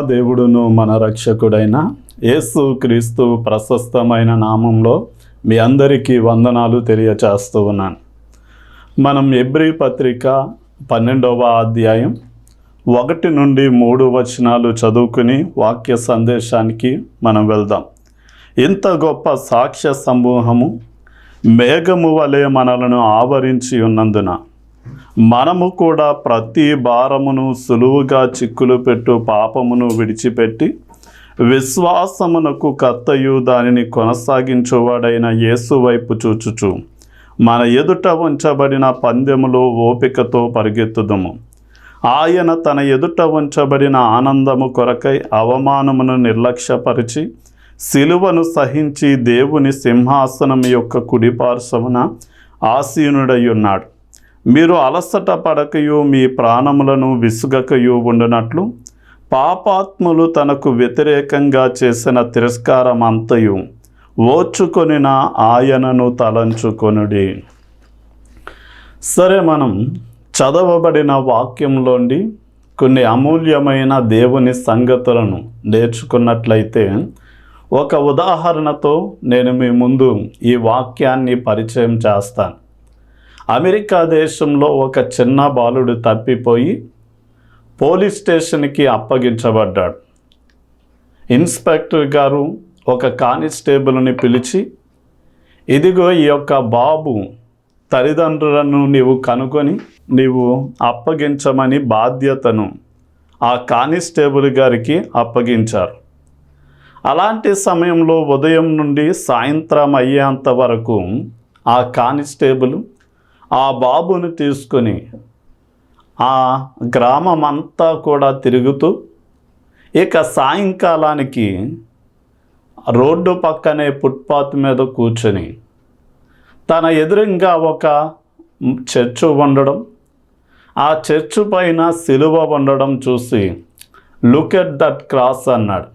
దేవుడును మన రక్షకుడైన యేసు క్రీస్తు ప్రశస్తమైన నామంలో మీ అందరికీ వందనాలు తెలియచేస్తూ ఉన్నాను. మనం ఎబ్రి పత్రిక పన్నెండవ అధ్యాయం ఒకటి నుండి మూడు వచనాలు చదువుకుని వాక్య సందేశానికి మనం వెళ్దాం. ఇంత గొప్ప సాక్ష్య సమూహము మేఘము వలె మనలను ఆవరించి ఉన్నందున మనము కూడా ప్రతి భారమును సులువుగా చిక్కులు పెట్టు పాపమును విడిచిపెట్టి విశ్వాసమునకు కర్తయు దానిని కొనసాగించువాడైన యేసు వైపు చూచుచు. మన ఎదుట ఉంచబడిన పందెములో ఓపికతో పరిగెత్తుదము. ఆయన తన ఎదుట ఉంచబడిన ఆనందము కొరకై అవమానమును నిర్లక్ష్యపరిచి శిలువను సహించి దేవుని సింహాసనం యొక్క కుడిపార్శ్వమున ఆసీనుడై ఉన్నాడు. మీరు అలసట పడకయు మీ ప్రాణములను విసుగకయు ఉండునట్లు పాపాత్ములు తనకు వ్యతిరేకంగా చేసిన తిరస్కారం అంతయు ఓర్చుకొనిన ఆయనను తలంచుకొనుడి. సరే మనం చదవబడిన వాక్యంలోండి కొన్ని అమూల్యమైన దేవుని సంగతులను నేర్చుకున్నట్లయితే ఒక ఉదాహరణతో నేను మీ ముందు ఈ వాక్యాన్ని పరిచయం చేస్తాను. అమెరికా దేశంలో ఒక చిన్న బాలుడు తప్పిపోయి పోలీస్ స్టేషన్కి అప్పగించబడ్డాడు. ఇన్స్పెక్టర్ గారు ఒక కానిస్టేబుల్ని పిలిచి ఇదిగో ఈ యొక్క బాబు తల్లిదండ్రులను నీవు కనుగొని నీవు అప్పగించమని బాధ్యతను ఆ కానిస్టేబుల్ గారికి అప్పగించారు. అలాంటి సమయంలో ఉదయం నుండి సాయంత్రం అయ్యేంత వరకు ఆ కానిస్టేబుల్ ఆ బాబును తీసుకొని ఆ గ్రామం అంతా కూడా తిరుగుతూ ఇక సాయంకాలానికి రోడ్డు పక్కనే ఫుట్పాత్ మీద కూర్చొని తన ఎదురుగా ఒక చర్చ్ ఉండడం ఆ చర్చి పైన సిలువ ఉండడం చూసి లుక్ ఎట్ దట్ క్రాస్ అన్నాడు.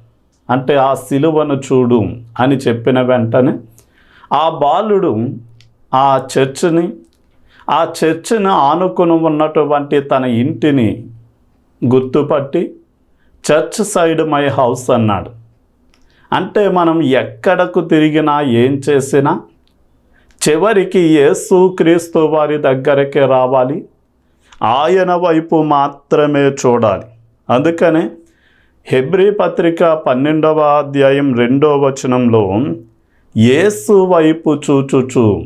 అంటే ఆ సిలువను చూడు అని చెప్పిన వెంటనే ఆ బాలుడు ఆ చర్చిని ఆ చర్చిని ఆనుకుని ఉన్నటువంటి తన ఇంటిని గుర్తుపట్టి చర్చ్ సైడ్ మై హౌస్ అన్నాడు. అంటే మనం ఎక్కడకు తిరిగినా ఏం చేసినా చివరికి యేసు క్రీస్తు వారి దగ్గరికి రావాలి. ఆయన వైపు మాత్రమే చూడాలి. అందుకనే హెబ్రి పత్రిక పన్నెండవ అధ్యాయం రెండవ వచనంలో యేసు వైపు చూచుచూ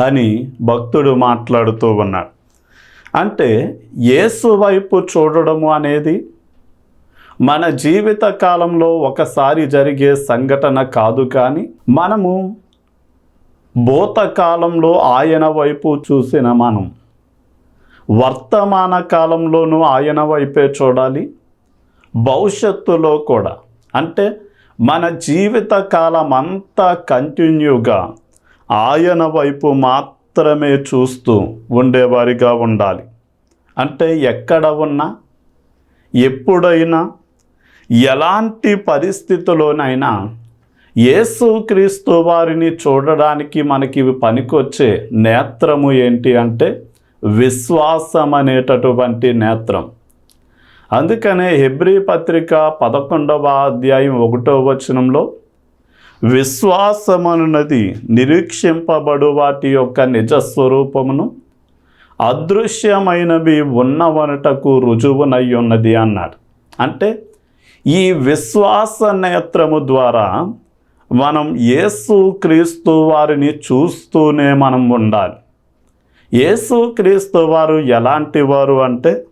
అని భక్తుడు మాట్లాడుతూ ఉన్నాడు. అంటే యేసు వైపు చూడడము అనేది మన జీవిత కాలంలో ఒకసారి జరిగే సంఘటన కాదు కానీ మనము భూతకాలంలో ఆయన వైపు చూసిన మనం వర్తమాన కాలంలోనూ ఆయన వైపే చూడాలి భవిష్యత్తులో కూడా. అంటే మన జీవిత కాలం అంతా కంటిన్యూగా ఆయన వైపు మాత్రమే చూస్తూ ఉండేవారిగా ఉండాలి. అంటే ఎక్కడ ఉన్నా ఎప్పుడైనా ఎలాంటి పరిస్థితిలోనైనా యేసుక్రీస్తు వారిని చూడడానికి మనకి పనికొచ్చే నేత్రము ఏంటి అంటే విశ్వాసం అనేటటువంటి నేత్రం. అందుకనే హెబ్రి పత్రిక పదకొండవ అధ్యాయం ఒకటో వచనంలో విశ్వాసమనున్నది నిరీక్షింపబడు వాటి యొక్క నిజస్వరూపమును. అదృశ్యమైనవి ఉన్నవనటకు రుజువునై ఉన్నది అన్నాడు. అంటే ఈ విశ్వాస నేత్రము ద్వారా మనం యేసు క్రీస్తు వారిని చూస్తూనే మనం ఉండాలి. యేసు క్రీస్తు వారు ఎలాంటి వారు అంటే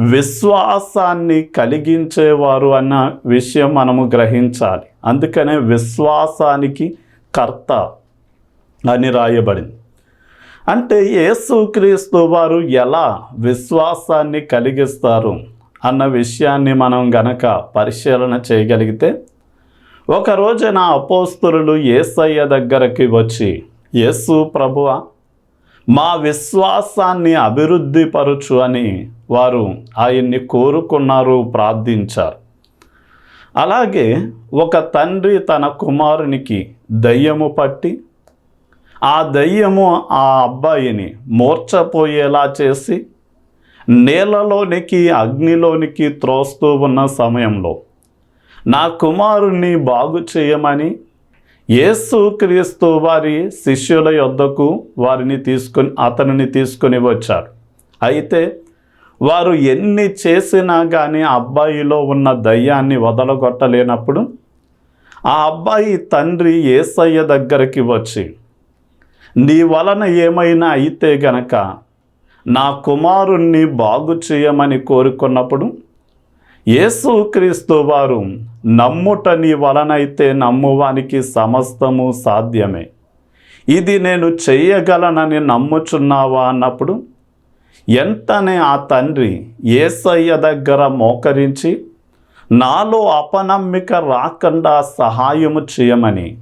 విశ్వాసాన్ని కలిగించేవారు అన్న విషయం మనము గ్రహించాలి. అందుకనే విశ్వాసానికి కర్త అని రాయబడింది. అంటే యేసుక్రీస్తు వారు ఎలా విశ్వాసాన్ని కలిగిస్తారు అన్న విషయాన్ని మనం గనక పరిశీలన చేయగలిగితే ఒక రోజున అపోస్తులు ఏసయ్య దగ్గరకి వచ్చి యేసు ప్రభువ మా విశ్వాసాన్ని అభివృద్ధి పరుచు అని వారు ఆయన్ని కోరుకున్నారు ప్రార్థించారు. అలాగే ఒక తండ్రి తన కుమారునికి దయ్యము పట్టి ఆ దయ్యము ఆ అబ్బాయిని మూర్చపోయేలా చేసి నేలలోనికి అగ్నిలోనికి త్రోస్తూ ఉన్న సమయంలో నా కుమారుణ్ణి బాగు చేయమని యేసుక్రీస్తు వారి శిష్యుల యొద్దకు వారిని తీసుకొని అతనిని తీసుకొని వచ్చారు. అయితే వారు ఎన్ని చేసినా కానీ అబ్బాయిలో ఉన్న దయ్యాన్ని వదలగొట్టలేనప్పుడు ఆ అబ్బాయి తండ్రి ఏసయ్య దగ్గరికి వచ్చి నీ వలన ఏమైనా అయితే గనక నా కుమారుణ్ణి బాగు చేయమని కోరుకున్నప్పుడు యేసుక్రీస్తు వారు నమ్ముట నీ వలనైతే నమ్మువానికి సమస్తము సాధ్యమే. ఇది నేను చెయ్యగలనని నమ్ముచున్నావా అన్నప్పుడు ఎంతనే ఆ తండ్రి ఏసయ్య దగ్గర మోకరించి నాలో అపనమ్మిక రాకుండా సహాయము చేయమని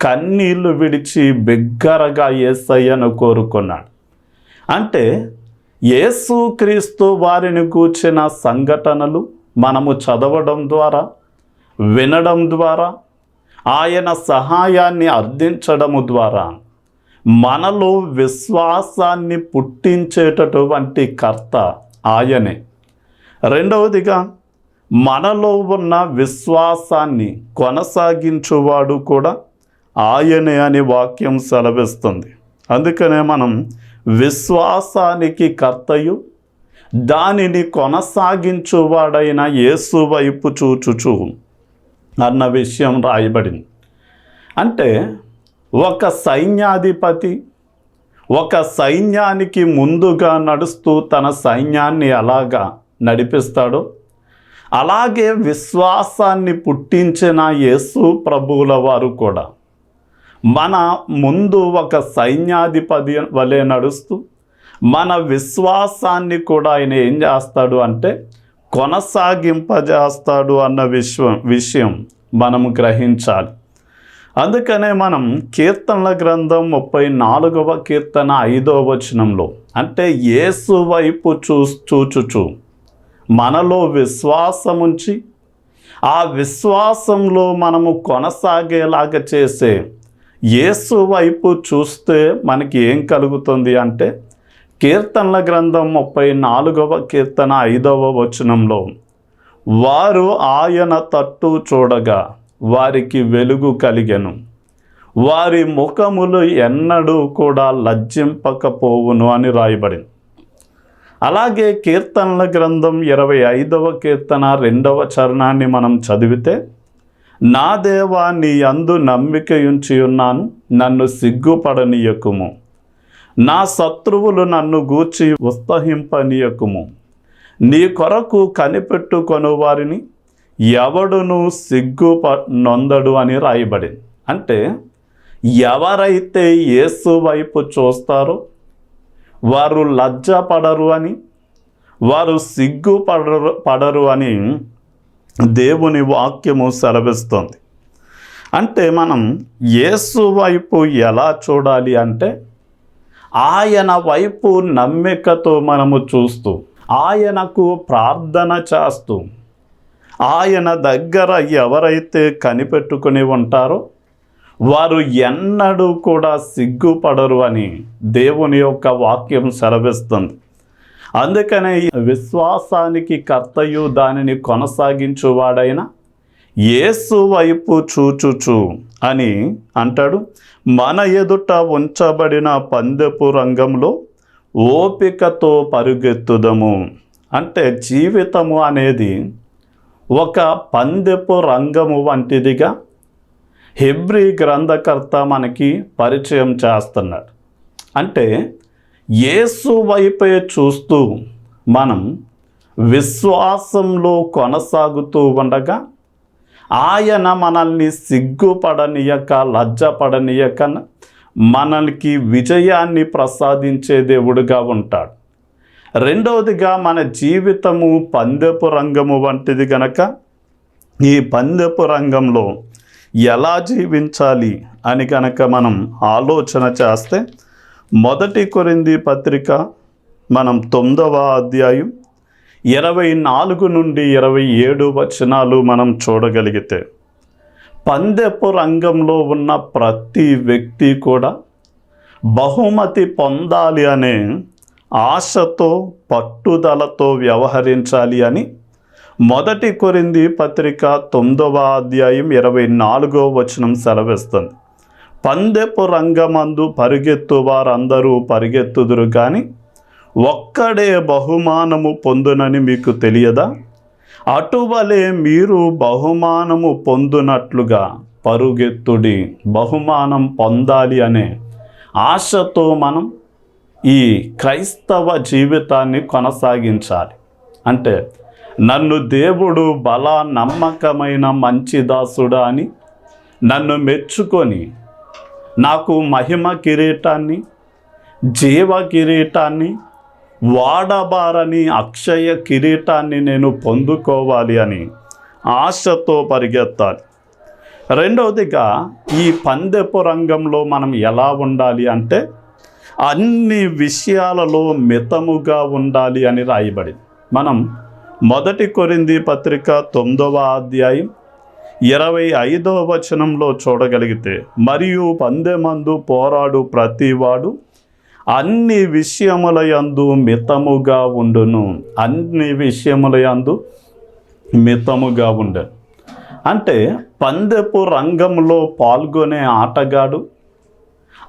కన్నీళ్ళు విడిచి బిగ్గరగా ఏసయ్యను కోరుకున్నాడు. అంటే యేసుక్రీస్తు వారిని కూర్చిన సంఘటనలు మనము చదవడం ద్వారా వినడం ద్వారా ఆయన సహాయాన్ని అర్థించడము ద్వారా మనలో విశ్వాసాన్ని పుట్టించేటటువంటి కర్త ఆయనే. రెండవదిగా మనలో ఉన్న విశ్వాసాన్ని కొనసాగించువాడు కూడా ఆయనే అని వాక్యం సెలవిస్తుంది. అందుకనే మనం విశ్వాసానికి కర్తయు దానిని కొనసాగించువాడైన యేసు వైపు చూచుచు అన్న విషయం రాయబడింది. అంటే ఒక సైన్యాధిపతి ఒక సైన్యానికి ముందుగా నడుస్తూ తన సైన్యాన్ని ఎలాగా నడిపిస్తాడో అలాగే విశ్వాసాన్ని పుట్టించిన యేసు ప్రభువుల వారు కూడా మన ముందు ఒక సైన్యాధిపతి వలె నడుస్తూ మన విశ్వాసాన్ని కూడా ఆయన ఏం చేస్తాడు అంటే కొనసాగింపజేస్తాడు అన్న విశ్వం విషయం మనము గ్రహించాలి. అందుకనే మనం కీర్తనల గ్రంథం ముప్పై నాలుగవ కీర్తన ఐదవ వచనంలో అంటే యేసు వైపు చూ చూచుచు మనలో విశ్వాసముంచి ఆ విశ్వాసంలో మనము కొనసాగేలాగా చేసే యేసు వైపు చూస్తే మనకి ఏం కలుగుతుంది అంటే కీర్తనల గ్రంథం ముప్పై నాలుగవ కీర్తన ఐదవ వచనంలో వారు ఆయన తట్టు చూడగా వారికి వెలుగు కలిగెను. వారి ముఖములు ఎన్నడూ కూడా లజ్జింపకపోవును అని రాయబడింది. అలాగే కీర్తనల గ్రంథం ఇరవై ఐదవ కీర్తన రెండవ చరణాన్ని మనం చదివితే నా దేవా నీ అందు నమ్మికయుంచి ఉన్నాను నన్ను సిగ్గుపడనీయకుము. నా శత్రువులు నన్ను గూర్చి ఉత్సహింపనీయకుము నీ కొరకు కనిపెట్టుకొను వారిని ఎవడును సిగ్గు నొందడు అని రాయబడింది. అంటే ఎవరైతే యేసు వైపు చూస్తారో వారు లజ్జ పడరు అని వారు సిగ్గు పడరు పడరు అని దేవుని వాక్యము సెలవిస్తుంది. అంటే మనం యేసు వైపు ఎలా చూడాలి అంటే ఆయన వైపు నమ్మికతో మనము చూస్తూ ఆయనకు ప్రార్థన చేస్తూ ఆయన దగ్గర ఎవరైతే కనిపెట్టుకుని ఉంటారో వారు ఎన్నడూ కూడా సిగ్గుపడరు అని దేవుని యొక్క వాక్యం సెలవిస్తుంది. అందుకనే విశ్వాసానికి కర్తయు దానిని కొనసాగించువాడైనా యేసు వైపు చూచుచు అని అంటాడు. మన ఎదుట ఉంచబడిన పందెపు రంగంలో ఓపికతో పరుగెత్తుదము. అంటే జీవితము అనేది ఒక పందెపు రంగము వంటిదిగా హెబ్రి గ్రంథకర్త మనకి పరిచయం చేస్తున్నాడు. అంటే యేసు వైపే చూస్తూ మనం విశ్వాసంలో కొనసాగుతూ ఉండగా ఆయన మనల్ని సిగ్గుపడనీయక లజ్జపడనీయక మనల్కి విజయాన్ని ప్రసాదించే దేవుడుగా ఉంటాడు. రెండవదిగా మన జీవితము పందెపు రంగము వంటిది గనక ఈ పందెపు రంగంలో ఎలా జీవించాలి అని కనుక మనం ఆలోచన చేస్తే మొదటి కొరింది పత్రిక మనం తొమ్మిదవ అధ్యాయం ఇరవై నాలుగు నుండి ఇరవై ఏడు వచనాలు మనం చూడగలిగితే పందెపు రంగంలో ఉన్న ప్రతి వ్యక్తి కూడా బహుమతి పొందాలి అనే ఆశతో పట్టుదలతో వ్యవహరించాలి అని మొదటి కొరింది పత్రిక తొమ్మిదవ అధ్యాయం ఇరవై నాలుగో వచనం సెలవిస్తుంది. పందెపు రంగమందు పరిగెత్తు వారందరూ పరిగెత్తుదురు కానీ ఒక్కడే బహుమానము పొందునని మీకు తెలియదా? అటువలే మీరు బహుమానము పొందునట్లుగా పరుగెత్తుడి బహుమానం పొందాలి అనే ఆశతో మనం ఈ క్రైస్తవ జీవితాన్ని కొనసాగించాలి. అంటే నన్ను దేవుడు బల నమ్మకమైన మంచి దాసుడా అని నన్ను మెచ్చుకొని నాకు మహిమ కిరీటాన్ని జీవ కిరీటాన్ని వాడబారని అక్షయ కిరీటాన్ని నేను పొందుకోవాలి అని ఆశతో పరిగెత్తాలి. రెండవదిగా ఈ పందెపు రంగంలో మనం ఎలా ఉండాలి అంటే అన్ని విషయాలలో మితముగా ఉండాలి అని రాయబడింది. మనం మొదటి కొరింది పత్రిక తొమ్మిదవ అధ్యాయం ఇరవై ఐదవ వచనంలో చూడగలిగితే మరియు పందెమందు పోరాడు ప్రతివాడు అన్ని విషయముల యందు మితముగా ఉండును. అన్ని విషయముల యందు మితముగా ఉండను. అంటే పందెపు రంగంలో పాల్గొనే ఆటగాడు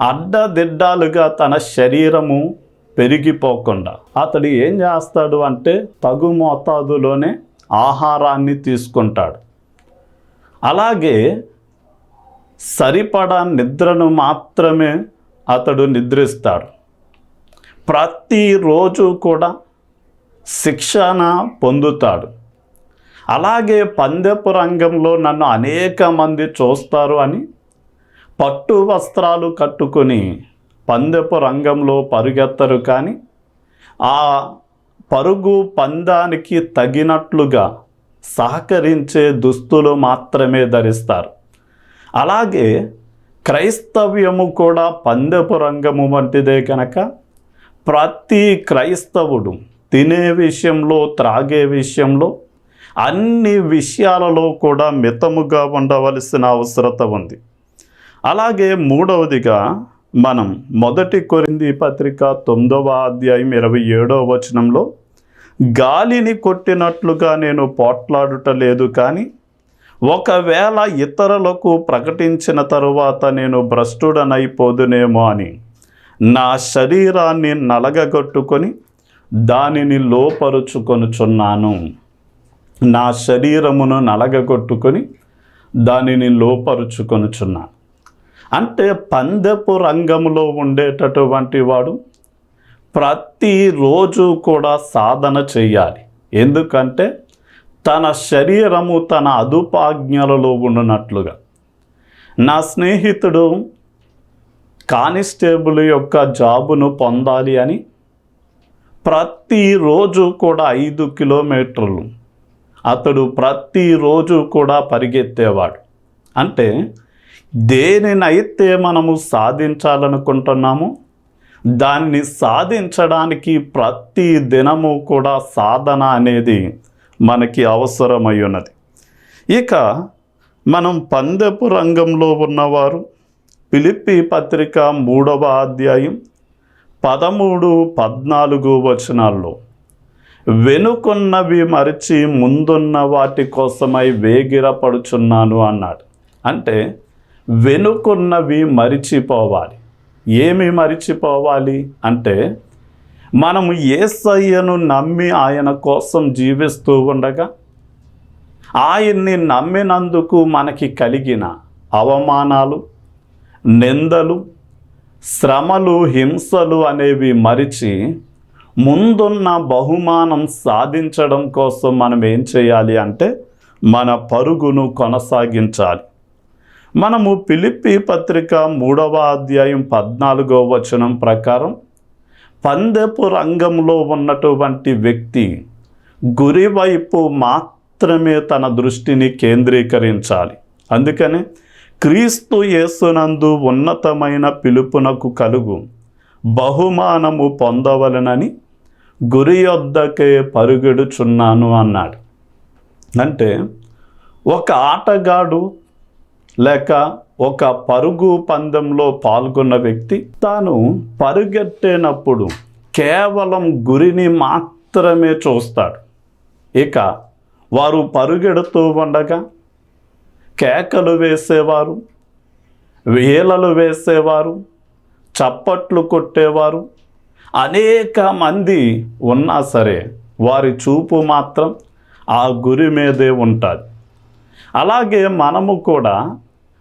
అడ్డదిడ్డాలుగా తన శరీరము పెరిగిపోకుండా అతడు ఏం చేస్తాడు అంటే తగు మోతాదులోనే ఆహారాన్ని తీసుకుంటాడు. అలాగే సరిపడా నిద్రను మాత్రమే అతడు నిద్రిస్తాడు. ప్రతిరోజు కూడా శిక్షణ పొందుతాడు. అలాగే పందెపు రంగంలో నన్ను అనేక మంది చూస్తారు అని పట్టు వస్త్రాలు కట్టుకొని పందెపు రంగంలో పరుగెత్తరు కానీ ఆ పరుగు పందానికి తగినట్లుగా సహకరించే దుస్తులు మాత్రమే ధరిస్తారు. అలాగే క్రైస్తవ్యము కూడా పందెపు రంగము వంటిదే కనుక ప్రతి క్రైస్తవుడు తినే విషయంలో త్రాగే విషయంలో అన్ని విషయాలలో కూడా మితముగా ఉండవలసిన అవసరత ఉంది. అలాగే మూడవదిగా మనం మొదటి కొరింది పత్రిక తొమ్మిదవ అధ్యాయం ఇరవై ఏడవ వచనంలో గాలిని కొట్టినట్లుగా నేను పోట్లాడుట లేదు కానీ ఒకవేళ ఇతరులకు ప్రకటించిన తరువాత నేను భ్రష్టుడనైపోదునేమో అని. నా శరీరాన్ని నలగగొట్టుకొని దానిని లోపరుచుకొనుచున్నాను. నా శరీరమును నలగగొట్టుకొని దానిని లోపరుచుకొనుచున్నాను. అంటే పందెపు రంగంలో ఉండేటటువంటి వాడు ప్రతిరోజు కూడా సాధన చేయాలి. ఎందుకంటే తన శరీరము తన అదుపాజ్ఞలలో ఉండినట్లుగా. నా స్నేహితుడు కానిస్టేబుల్ యొక్క జాబును పొందాలి అని ప్రతిరోజు కూడా ఐదు కిలోమీటర్లు అతడు ప్రతిరోజు కూడా పరిగెత్తేవాడు. అంటే దేనినైతే మనము సాధించాలనుకుంటున్నామో దాన్ని సాధించడానికి ప్రతి దినము కూడా సాధన అనేది మనకి అవసరమై ఉన్నది. ఇక మనం పందెపు రంగంలో ఉన్నవారు పిలిపి పత్రిక మూడవ అధ్యాయం పదమూడు పద్నాలుగు వచనాల్లో వెనుకున్నవి మరిచి ముందున్న వాటి కోసమై వేగిరపడుచున్నాను అన్నాడు. అంటే వెనుకున్నవి మరిచిపోవాలి. ఏమి మరిచిపోవాలి? అంటే మనము ఏసయ్యను నమ్మి ఆయన కోసం జీవిస్తూ ఉండగా ఆయన్ని నమ్మినందుకు మనకి కలిగిన అవమానాలు నిందలు శ్రమలు హింసలు అనేవి మరిచి ముందున్న బహుమానం సాధించడం కోసం మనం ఏం చేయాలి అంటే మన పరుగును కొనసాగించాలి. మనము పిలిపి పత్రిక మూడవ అధ్యాయం పద్నాలుగో వచనం ప్రకారం పందెపు రంగంలో ఉన్నటువంటి వ్యక్తి గురివైపు మాత్రమే తన దృష్టిని కేంద్రీకరించాలి. అందుకని క్రీస్తు యేసునందు ఉన్నతమైన పిలుపునకు కలుగు బహుమానము పొందవలనని గురి యొద్దకే పరుగెడుచున్నాను అన్నాడు. అంటే ఒక ఆటగాడు లేక ఒక పరుగు పందెంలో పాల్గొన్న వ్యక్తి తాను పరుగెట్టేనప్పుడు కేవలం గురిని మాత్రమే చూస్తాడు. ఇక వారు పరుగెడుతూ ఉండగా కేకలు వేసేవారు వేలలు వేసేవారు చప్పట్లు కొట్టేవారు. అనేక మంది ఉన్నా సరే వారి చూపు మాత్రం ఆ గురి మీదే ఉంటుంది. అలాగే మనము కూడా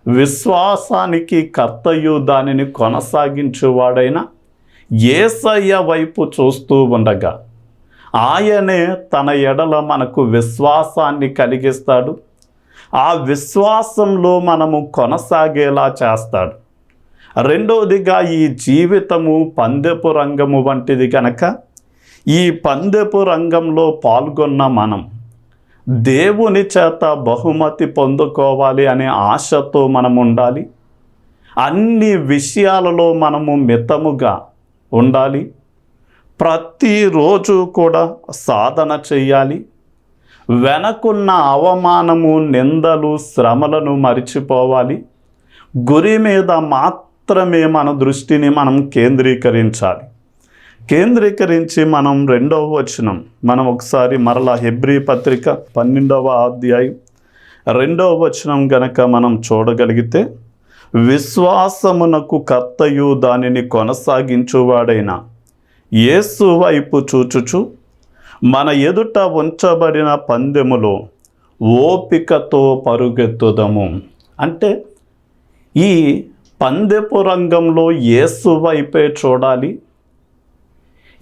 విశ్వాసానికి కర్తయు దానిని కొనసాగించేవాడైన ఏసయ్య వైపు చూస్తూ ఉండగా ఆయనే తన ఎడల మనకు విశ్వాసాన్ని కలిగిస్తాడు. ఆ విశ్వాసంలో మనము కొనసాగేలా చేస్తాడు. రెండవదిగా ఈ జీవితము పందెపు రంగము వంటిది కనుక ఈ పందెపు రంగంలో పాల్గొన్న మనం దేవుని చేత బహుమతి పొందుకోవాలి అనే ఆశతో మనం ఉండాలి. అన్ని విషయాలలో మనము మితముగా ఉండాలి. ప్రతిరోజు కూడా సాధన చేయాలి. వెనకున్న అవమానము నిందలు శ్రమలను మరిచిపోవాలి. గురి మీద మాత్రమే మన దృష్టిని మనం కేంద్రీకరించాలి. కేంద్రీకరించి మనం రెండవ వచనం మనం ఒకసారి మరలా హెబ్రీ పత్రిక పన్నెండవ అధ్యాయం రెండవ వచనం గనక మనం చూడగలిగితే విశ్వాసమునకు కర్తయు దానిని కొనసాగించువాడైన యేసు వైపు చూచుచు మన ఎదుట ఉంచబడిన పందెములో ఓపికతో పరుగెత్తుదము. అంటే ఈ పందెపు రంగంలో యేసు వైపే చూడాలి.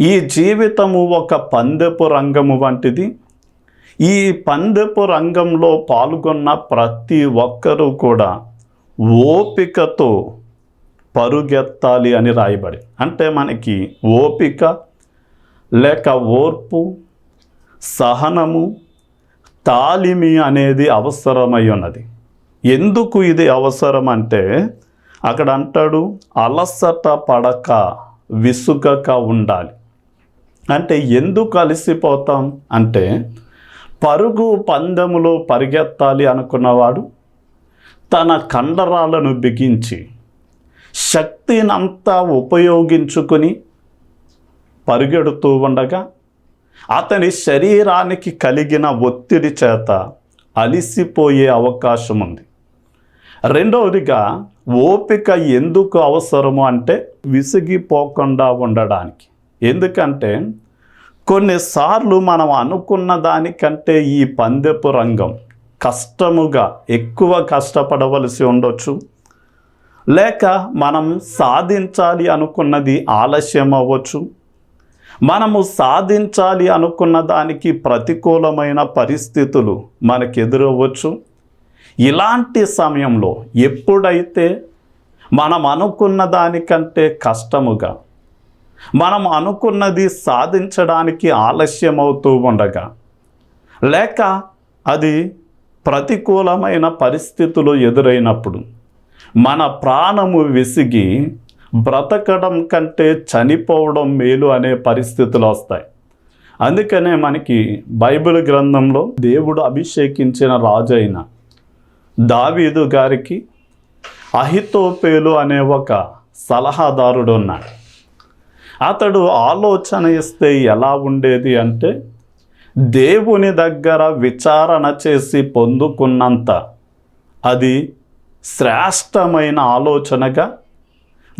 ఈ జీవితము ఒక పందెపు రంగము వంటిది. ఈ పందెపు రంగంలో పాల్గొన్న ప్రతి ఒక్కరూ కూడా ఓపికతో పరుగెత్తాలి అని రాయబడి అంటే మనకి ఓపిక లేక ఓర్పు సహనము తాలిమి అనేది అవసరమై ఉన్నది. ఎందుకు ఇది అవసరం అంటే అక్కడ అంటాడు అలసట పడక విసుగక ఉండాలి. అంటే ఎందుకు అలసిపోతాం? అంటే పరుగు పందెములో పరిగెత్తాలి అనుకున్నవాడు తన కండరాలను బిగించి శక్తినంతా ఉపయోగించుకుని పరిగెడుతూ ఉండగా అతని శరీరానికి కలిగిన ఒత్తిడి చేత అలిసిపోయే అవకాశం ఉంది. రెండవదిగా ఓపిక ఎందుకు అవసరము అంటే విసిగిపోకుండా ఉండడానికి. ఎందుకంటే కొన్నిసార్లు మనం అనుకున్న దానికంటే ఈ పందెపు రంగం కష్టముగా ఎక్కువ కష్టపడవలసి ఉండొచ్చు. లేక మనం సాధించాలి అనుకున్నది ఆలస్యం అవ్వచ్చు మనము సాధించాలి అనుకున్న దానికి ప్రతికూలమైన పరిస్థితులు మనకు ఎదురవ్వచ్చు ఇలాంటి సమయంలో ఎప్పుడైతే మనం అనుకున్న దానికంటే కష్టముగా మనం అనుకున్నది సాధించడానికి ఆలస్యం అవుతూ ఉండగా లేక అది ప్రతికూలమైన పరిస్థితులు ఎదురైనప్పుడు మన ప్రాణము విసిగి బ్రతకడం కంటే చనిపోవడం మేలు అనే పరిస్థితులు వస్తాయి. అందుకనే మనకి బైబిల్ గ్రంథంలో దేవుడు అభిషేకించిన రాజు అయిన దావీదు గారికి అహితోపేలు అనే ఒక సలహాదారుడు ఉన్నాడు. అతడు ఆలోచన ఇస్తే ఎలా ఉండేది అంటే దేవుని దగ్గర విచారణ చేసి పొందుకున్నంత అది శ్రేష్టమైన ఆలోచనగా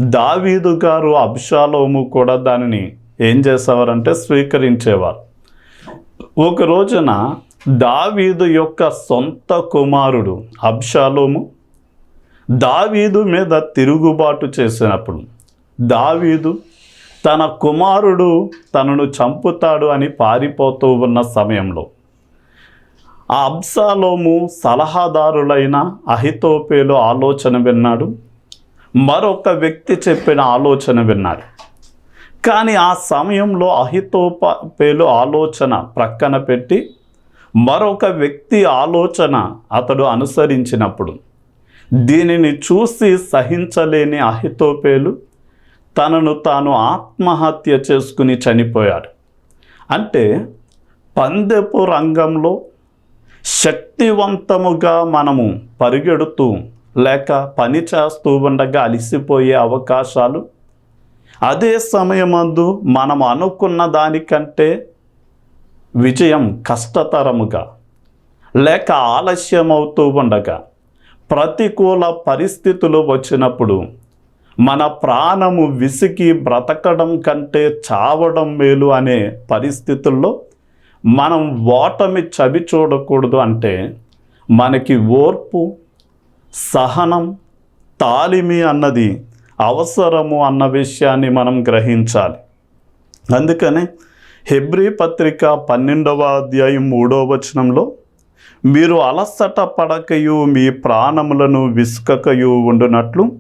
దావీదు గారు అబ్షాలోము కూడా దానిని ఏం చేసేవారంటే స్వీకరించేవారు. ఒక రోజున దావీదు యొక్క సొంత కుమారుడు అబ్షాలోము దావీదు మీద తిరుగుబాటు చేసినప్పుడు దావీదు తన కుమారుడు తనను చంపుతాడు అని పారిపోతూ ఉన్న సమయంలో ఆ అబ్సాలోము సలహాదారులైన అహితోపేలు ఆలోచన విన్నాడు. మరొక వ్యక్తి చెప్పిన ఆలోచన విన్నాడు. కానీ ఆ సమయంలో అహితోపేలు ఆలోచన ప్రక్కన పెట్టి మరొక వ్యక్తి ఆలోచన అతడు అనుసరించినప్పుడు దీనిని చూసి సహించలేని అహితోపేలు తనను తాను ఆత్మహత్య చేసుకుని చనిపోయాడు. అంటే పందెపు రంగంలో శక్తివంతముగా మనము పరిగెడుతూ లేక పని చేస్తూ ఉండగా అలిసిపోయే అవకాశాలు? అదే సమయమందు మనం అనుకున్న దానికంటే విజయం కష్టతరముగా లేక ఆలస్యం అవుతూ ఉండగా ప్రతికూల పరిస్థితులు వచ్చినప్పుడు మన ప్రాణము విసిగి బ్రతకడం కంటే చావడం మేలు అనే పరిస్థితుల్లో మనం ఓటమి చవి చూడకూడదు అంటే మనకి ఓర్పు సహనం తాలిమి అన్నది అవసరము అన్న విషయాన్ని మనం గ్రహించాలి. అందుకని హెబ్రీ పత్రిక పన్నెండవ అధ్యాయం మూడవ వచనంలో మీరు అలసట పడకయు మీ ప్రాణములను విసుకకయు ఉండునట్లు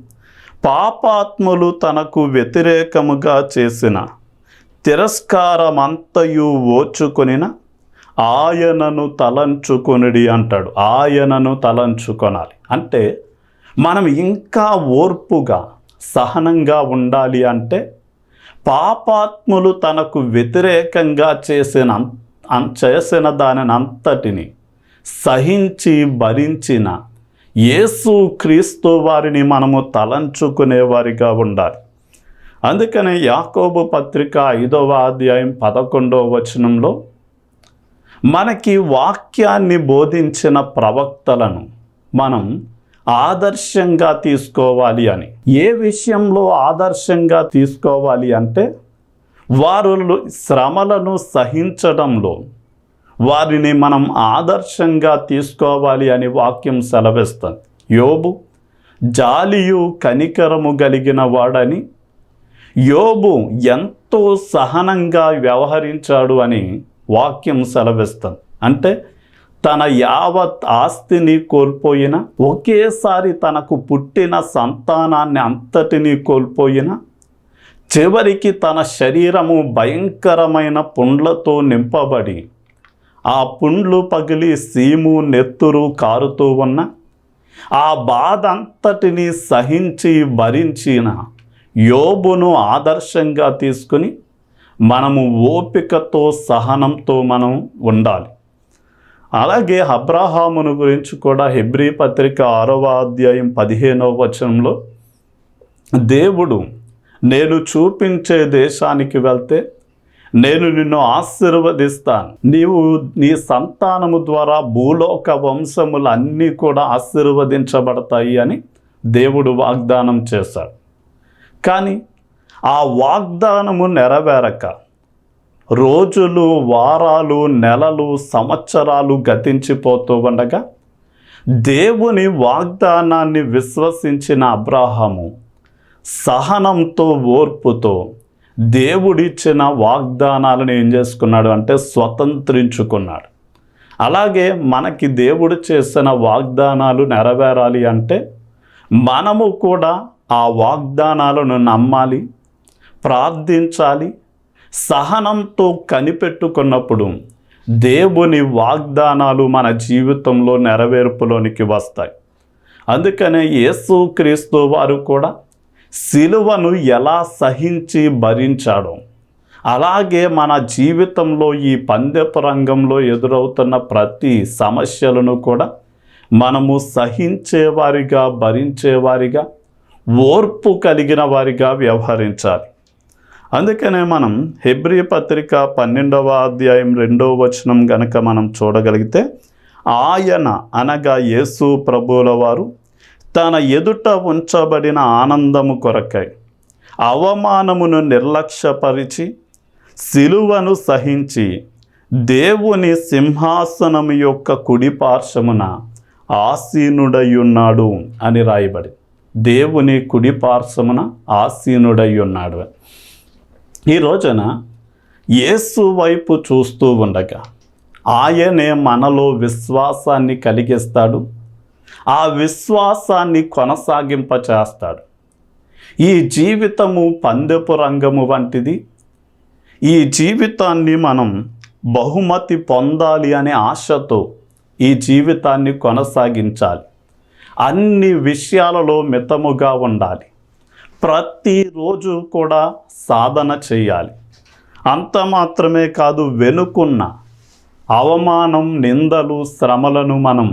పాపాత్ములు తనకు వ్యతిరేకముగా చేసిన తిరస్కారమంతయు ఓచుకొనిన ఆయనను తలంచుకొనిడి అంటాడు. ఆయనను తలంచుకొనాలి. అంటే మనం ఇంకా ఓర్పుగా సహనంగా ఉండాలి అంటే పాపాత్ములు తనకు వ్యతిరేకంగా చేసిన చేసిన దానిని అంతటిని సహించి భరించిన యేసు క్రీస్తు వారిని మనము తలంచుకునేవారిగా ఉండాలి. అందుకనే యాకోబు పత్రిక ఐదవ అధ్యాయం పదకొండవ వచనంలో మనకి వాక్యాన్ని బోధించిన ప్రవక్తలను మనం ఆదర్శంగా తీసుకోవాలి అని. ఏ విషయంలో ఆదర్శంగా తీసుకోవాలి అంటే వారు శ్రమలను సహించడంలో వారిని మనం ఆదర్శంగా తీసుకోవాలి అని వాక్యం సెలవిస్తుంది. యోబు జాలియు కనికరము కలిగిన వాడని యోబు ఎంతో సహనంగా వ్యవహరించాడు అని వాక్యం సెలవిస్తుంది. అంటే తన యావత్ ఆస్తిని కోల్పోయిన ఒకేసారి తనకు పుట్టిన సంతానాన్ని అంతటినీ కోల్పోయిన చివరికి తన శరీరము భయంకరమైన పుండ్లతో నింపబడి ఆ పుండ్లు పగిలి సీము నెత్తురు కారుతూ ఉన్న ఆ బాధ అంతటిని సహించి భరించిన యోబును ఆదర్శంగా తీసుకుని మనము ఓపికతో సహనంతో మనం ఉండాలి. అలాగే అబ్రాహామును గురించి కూడా హెబ్రీ పత్రిక ఆరవ అధ్యాయం పదిహేనవ వచనంలో దేవుడు నేను చూపించే దేశానికి వెళ్తే నేను నిన్ను ఆశీర్వదిస్తాను. నీవు నీ సంతానము ద్వారా భూలోక వంశములు అన్నీ కూడా ఆశీర్వదించబడతాయి అని దేవుడు వాగ్దానం చేశాడు. కానీ ఆ వాగ్దానము నెరవేరక రోజులు వారాలు నెలలు సంవత్సరాలు గతించిపోతూ ఉండగా దేవుని వాగ్దానాన్ని విశ్వసించిన అబ్రాహము సహనంతో ఓర్పుతో దేవుడిచ్చిన వాగ్దానాలను ఏం చేసుకున్నాడు అంటే స్వతంత్రించుకున్నాడు. అలాగే మనకి దేవుడు చేసిన వాగ్దానాలు నెరవేరాలి అంటే మనము కూడా ఆ వాగ్దానాలను నమ్మాలి ప్రార్థించాలి సహనంతో కనిపెట్టుకున్నప్పుడు దేవుని వాగ్దానాలు మన జీవితంలో నెరవేర్పులోనికి వస్తాయి. అందుకనే యేసు క్రీస్తు వారు కూడా సిలువను ఎలా సహించి భరించాడో అలాగే మన జీవితంలో ఈ పందెపు రంగంలో ఎదురవుతున్న ప్రతి సమస్యలను కూడా మనము సహించేవారిగా భరించేవారిగా ఓర్పు కలిగిన వారిగా వ్యవహరించాలి. అందుకనే మనం హెబ్రి పత్రిక పన్నెండవ అధ్యాయం రెండవ వచనం గనక మనం చూడగలిగితే ఆయన అనగా యేసు ప్రభువుల వారు తన ఎదుట ఉంచబడిన ఆనందము కొరకై అవమానమును నిర్లక్ష్యపరిచి సిలువను సహించి దేవుని సింహాసనము యొక్క కుడిపార్శ్వమున ఆసీనుడయ్యున్నాడు అని రాయబడి దేవుని కుడిపార్శ్వమున ఆసీనుడయ్యున్నాడు. ఉన్నాడు ఈ రోజున యేసు వైపు చూస్తూ ఉండగా ఆయనే మనలో విశ్వాసాన్ని కలిగిస్తాడు ఆ విశ్వాసాన్ని కొనసాగింపచేస్తాడు. ఈ జీవితము పందెపు రంగము వంటిది. ఈ జీవితాన్ని మనం బహుమతి పొందాలి అనే ఆశతో ఈ జీవితాన్ని కొనసాగించాలి. అన్ని విషయాలలో మితముగా ఉండాలి. ప్రతిరోజు కూడా సాధన చేయాలి. అంత మాత్రమే కాదు వెనుకున్న అవమానం నిందలు శ్రమలను మనం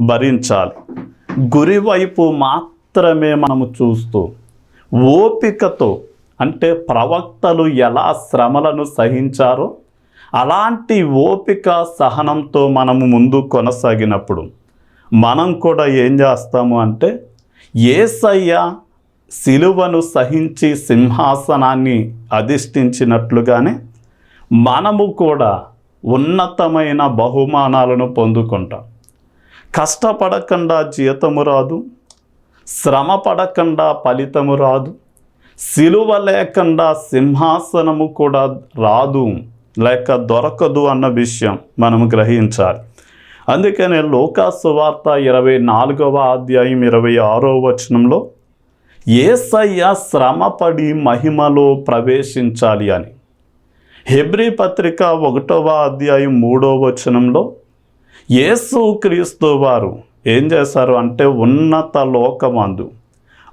భరించాలి. గురివైపు మాత్రమే మనము చూస్తూ ఓపికతో అంటే ప్రవక్తలు ఎలా శ్రమలను సహించారో అలాంటి ఓపిక సహనంతో మనము ముందు కొనసాగినప్పుడు మనం కూడా ఏం చేస్తాము అంటే ఏసయ్య శిలువను సహించి సింహాసనాన్ని అధిష్ఠించినట్లుగానే మనము కూడా ఉన్నతమైన బహుమానాలను పొందుకుంటాం. కష్టపడకుండా జీతము రాదు శ్రమ పడకుండా ఫలితము రాదు సిలువ లేకుండా సింహాసనము కూడా రాదు లేక దొరకదు అన్న విషయం మనం గ్రహించాలి. అందుకనే లోకాసువార్త ఇరవై నాలుగవ అధ్యాయం ఇరవై ఆరో వచనంలో ఏసయ్య శ్రమపడి మహిమలో ప్రవేశించాలి అని. హెబ్రీ పత్రిక ఒకటవ అధ్యాయం మూడవ వచనంలో యేసు క్రీస్తు వారు ఏం చేశారు అంటే ఉన్నత లోకమందు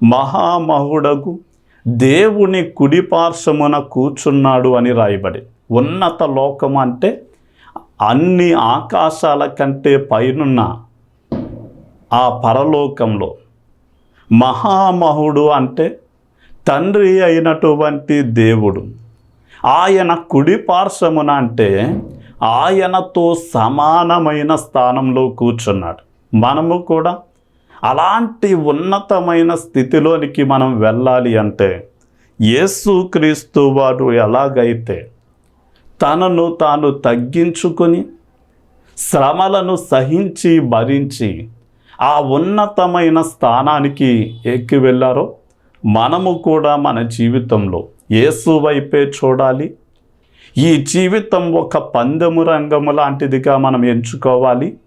మహామహుడగు దేవుని కుడిపార్శ్వమున కూర్చున్నాడు అని రాయబడి. ఉన్నత లోకం అంటే అన్ని ఆకాశాల కంటే పైనున్న ఆ పరలోకంలో మహామహుడు అంటే తండ్రి అయినటువంటి దేవుడు. ఆయన కుడి పార్శ్వమున అంటే ఆయనతో సమానమైన స్థానంలో కూర్చున్నాడు. మనము కూడా అలాంటి ఉన్నతమైన స్థితిలోనికి మనం వెళ్ళాలి అంటే యేసుక్రీస్తు వారు ఎలాగైతే తనను తాను తగ్గించుకొని శ్రమలను సహించి భరించి ఆ ఉన్నతమైన స్థానానికి ఎక్కి వెళ్ళారో మనము కూడా మన జీవితంలో యేసు వైపే చూడాలి. ఈ జీవితం ఒక పందెము రంగము లాంటిదిగా మనం ఎంచుకోవాలి.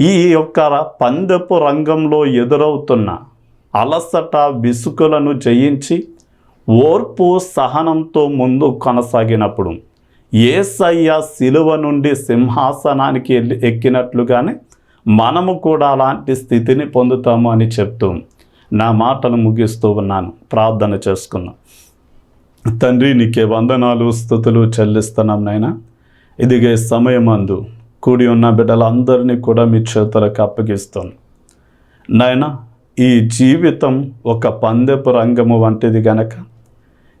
ఈ యొక్క పందెపు రంగంలో ఎదురవుతున్న అలసట విసుకులను జయించి ఓర్పు సహనంతో ముందు కొనసాగినప్పుడు ఏసయ్య శిలువ నుండి సింహాసనానికి ఎక్కినట్లుగానే మనము కూడా అలాంటి స్థితిని పొందుతాము అని చెప్తూ నా మాటలు ముగిస్తూ ఉన్నాను. ప్రార్థన చేసుకున్నాను తండ్రి నీకే వందనాలు స్థుతులు చెల్లిస్తున్నాం నాయన. ఇదిగే సమయమందు కూడి ఉన్న బిడ్డలందరినీ కూడా మీ చేతులకు అప్పగిస్తాను నాయన ఈ జీవితం ఒక పందెపు రంగము వంటిది గనక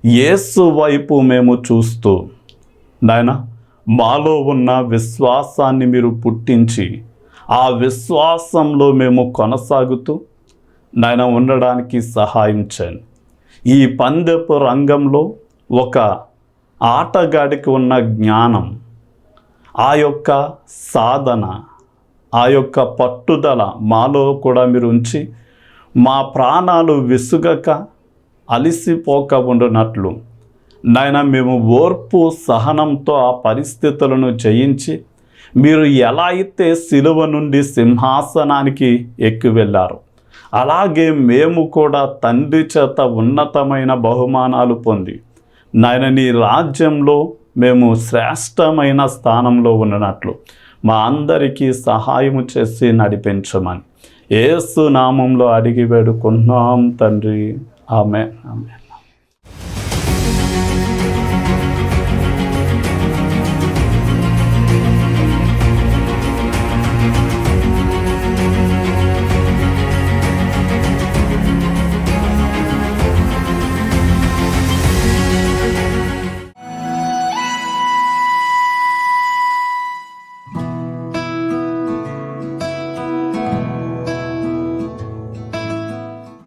యేసు వైపు మేము చూస్తూ నాయన మాలో ఉన్న విశ్వాసాన్ని మీరు పుట్టించి ఆ విశ్వాసంలో మేము కొనసాగుతూ నాయన ఉండడానికి సహాయం చేయండి. ఈ పందెపు రంగంలో ఒక ఆటగాడికి ఉన్న జ్ఞానం ఆ యొక్క సాధన ఆ యొక్క పట్టుదల మాలో కూడా మీరు ఉంచి మా ప్రాణాలు విసుగక అలిసిపోక ఉండునట్లు. నాయన మేము ఓర్పు సహనంతో ఆ పరిస్థితులను జయించి మీరు ఎలా అయితే సిలువ నుండి సింహాసనానికి ఎక్కి వెళ్ళారు అలాగే మేము కూడా తండ్రి చేత ఉన్నతమైన బహుమానాలు పొంది నాయన నీ రాజ్యంలో మేము శ్రేష్టమైన స్థానంలో ఉన్నట్లు మా అందరికీ సహాయము చేసి నడిపించమని. ఏసు నామంలో అడిగి వేడుకున్నాం తండ్రి. ఆమె ఆమె